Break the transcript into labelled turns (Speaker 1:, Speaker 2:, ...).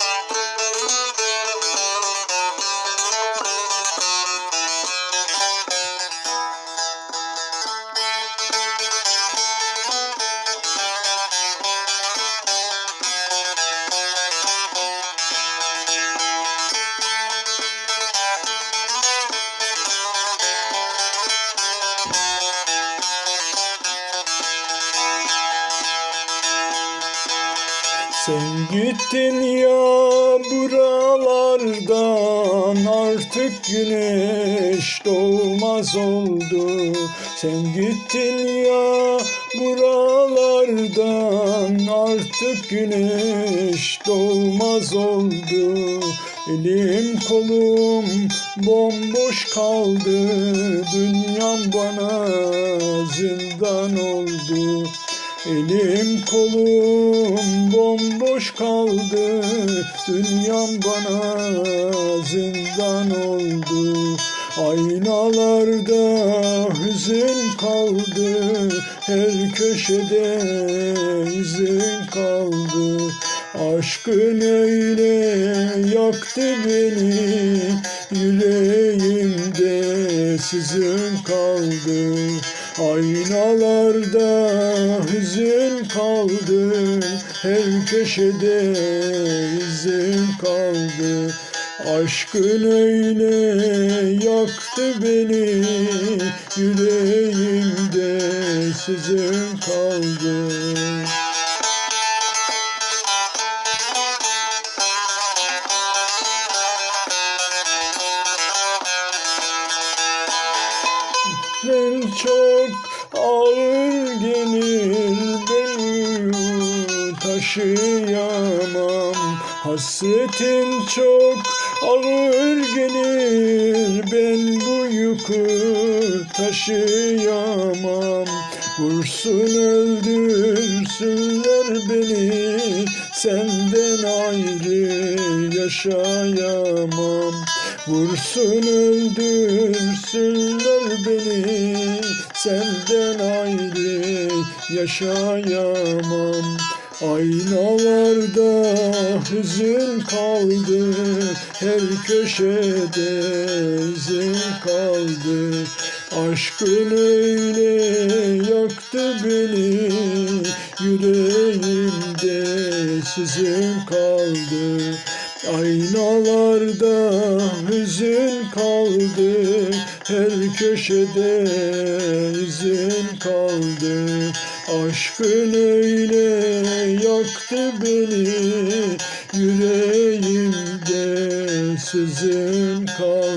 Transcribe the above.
Speaker 1: Thank you. Sen gittin ya buralardan artık güneş doğmaz oldu. Sen gittin ya buralardan artık güneş doğmaz oldu. Elim kolum bomboş kaldı. Dünyam bana zindan oldu. Elim kolum bomboş kaldı. Dünyam bana zindan oldu. Aynalarda hüzün kaldı. Her köşede izin kaldı. Aşkın öyle yaktı beni? Yüreğimde sızın kaldı Aynalarda hüzün kaldı. Her köşede izin kaldı. Aşkın öyle yaktı beni Yüreğimde sızın kaldı Sen çok ağır gelir ben uyur taşıyamam. Hasretin çok ağır gelir ben bu yükü taşıyamam. Vursun öldürsünler beni senden ayrı yaşayamam. Vursun öldürsünler beni Senden ayrı yaşayamam. Aynalarda hüzün kaldı Her köşede izin kaldı. Aşkın öyle yaktı beni Yüreğimde sizin kaldı Aynalarda hüzün kaldı Her köşede izin kaldı. Aşkın öyle yaktı beni Yüreğimde sızın kaldı